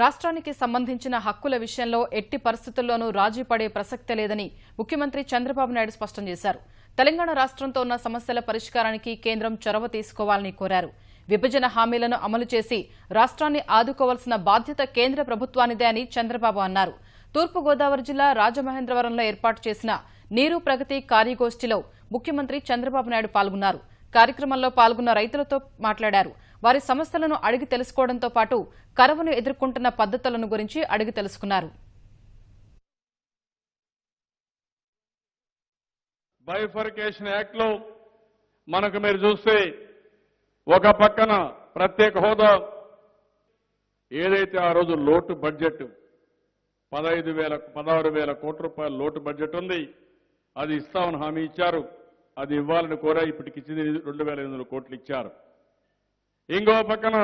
రాష్ట్రానికి సంబంధించిన హక్కుల విషయంలో ఎట్టి పరిస్థితుల్లోనూ రాజీ పడే ప్రసక్తే లేదని ముఖ్యమంత్రి చంద్రబాబు నాయుడు స్పష్టం చేశారు. తెలంగాణ రాష్ట్రంతో ఉన్న సమస్యల పరిష్కారానికి కేంద్రం చొరవ తీసుకోవాలని కోరారు. విభజన హామీలను అమలు చేసి రాష్ట్రాన్ని ఆదుకోవాల్సిన బాధ్యత కేంద్ర ప్రభుత్వానిదే అని చంద్రబాబు అన్నారు. తూర్పుగోదావరి జిల్లా రాజమహేంద్రవరంలో ఏర్పాటు చేసిన నీరు ప్రగతి కార్యగోష్ఠిలో ముఖ్యమంత్రి చంద్రబాబు నాయుడు పాల్గొన్నారు. కార్యక్రమంలో పాల్గొన్న రైతులతో మాట్లాడారు. వారి సమస్యలను అడిగి తెలుసుకోవడంతో పాటు కరవును ఎదుర్కొంటున్న పద్ధతులను గురించి అడిగి తెలుసుకున్నారు. బైఫర్కేషన్ యాక్ట్లో మనకు మీరు చూస్తే ఒక పక్కన ప్రత్యేక హోదా ఏదైతే ఆ రోజు లోటు బడ్జెట్ పదహైదు వేల పదహారు వేల కోట్ల రూపాయల లోటు బడ్జెట్ ఉంది అది ఇస్తామని హామీ ఇచ్చారు అది ఇవ్వాలని కోరా ఇప్పటికి ఇచ్చింది రెండు వేల ఎనిమిది వందల కోట్లు ఇచ్చారు. ఇంకో పక్కన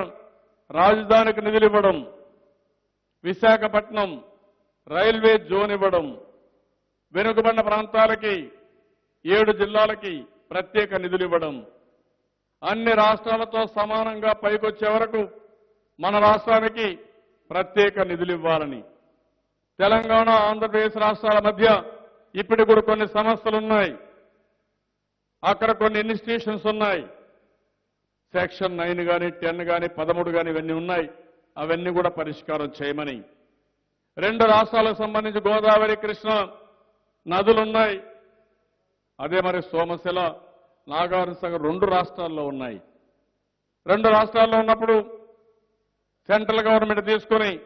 రాజధానికి నిధులు ఇవ్వడం విశాఖపట్నం రైల్వే జోన్ ఇవ్వడం వెనుకబడిన ప్రాంతాలకి ఏడు జిల్లాలకి ప్రత్యేక నిధులు ఇవ్వడం. అన్ని రాష్ట్రాలతో సమానంగా పైకొచ్చే వరకు మన రాష్ట్రానికి ప్రత్యేక నిధులు ఇవ్వాలని. తెలంగాణ ఆంధ్రప్రదేశ్ రాష్ట్రాల మధ్య ఇప్పటికి కూడా కొన్ని సమస్యలున్నాయి అక్కడ కొన్ని ఇన్స్టిట్యూషన్స్ ఉన్నాయి. సెక్షన్ నైన్ కానీ టెన్ కానీ పదమూడు కానీ ఇవన్నీ ఉన్నాయి. అవన్నీ కూడా పరిష్కారం చేయమని. రెండు రాష్ట్రాలకు సంబంధించి గోదావరి కృష్ణ నదులున్నాయి. అదే మరి సోమశిల నాగార్జున సాగర్ రెండు రాష్ట్రాల్లో ఉన్నాయి. రెండు రాష్ట్రాల్లో ఉన్నప్పుడు సెంట్రల్ గవర్నమెంట్ తీసుకుని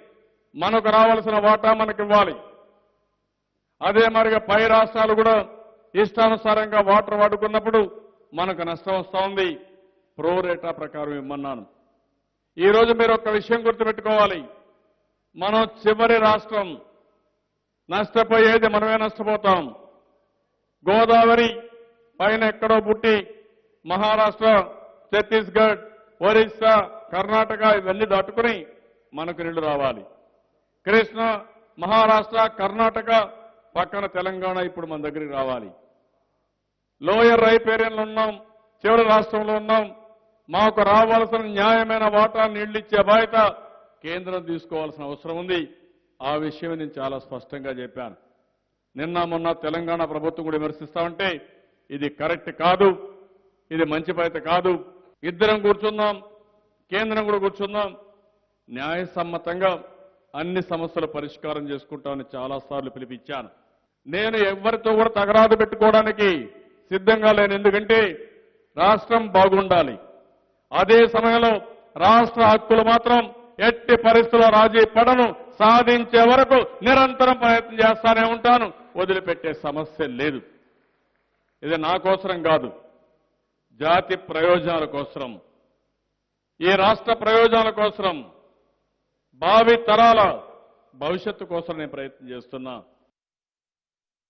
మనకు రావాల్సిన వాటా మనకి ఇవ్వాలి. అదే మరిగా పై రాష్ట్రాలు కూడా ఇష్టానుసారంగా వాటర్ వాడుకున్నప్పుడు మనకు నష్టం వస్తూ ఉంది. ప్రోరేటా ప్రకారం ఇమ్మన్నాను. ఈ రోజు మీరు ఒక విషయం గుర్తుపెట్టుకోవాలి. మనం చివరి రాష్ట్రం నష్టపోయేది మనమే నష్టపోతాం. గోదావరి పైన ఎక్కడో పుట్టి మహారాష్ట్ర ఛత్తీస్గఢ్ ఒరిస్సా కర్ణాటక ఇవన్నీ దాటుకుని మనకు నీళ్ళు రావాలి. కృష్ణ మహారాష్ట్ర కర్ణాటక పక్కన తెలంగాణ ఇప్పుడు మన దగ్గరికి రావాలి. లోయర్ రైపేరియన్లో ఉన్నాం చివరి రాష్ట్రంలో ఉన్నాం. మాకు రావాల్సిన న్యాయమైన వాటా నీళ్ళిచ్చే బాధ్యత కేంద్రం తీసుకోవాల్సిన అవసరం ఉంది. ఆ విషయం నేను చాలా స్పష్టంగా చెప్పాను. నిన్న మొన్న తెలంగాణ ప్రభుత్వం కూడా విమర్శిస్తామంటే ఇది కరెక్ట్ కాదు ఇది మంచి బాధ్యత కాదు. ఇద్దరం కూర్చుందాం కేంద్రం కూడా కూర్చుందాం న్యాయసమ్మతంగా అన్ని సమస్యలు పరిష్కారం చేసుకుంటామని చాలాసార్లు పిలిపించాను. నేను ఎవరితో కూడా తగరాదు పెట్టుకోవడానికి సిద్ధంగా లేను. ఎందుకంటే రాష్ట్రం బాగుండాలి. అదే సమయంలో రాష్ట్ర హక్కులు మాత్రం ఎట్టి పరిస్థితుల్లో రాజీ పడను సాధించే వరకు నిరంతరం ప్రయత్నం చేస్తానే ఉంటాను. వదిలిపెట్టే సమస్య లేదు. ఇది నా కోసరం కాదు. జాతి ప్రయోజనాల కోసరం. ఈ రాష్ట్ర ప్రయోజనాల కోసరం. భావి తరాల భవిష్యత్తు కోసం నేను ప్రయత్నం చేస్తున్నా.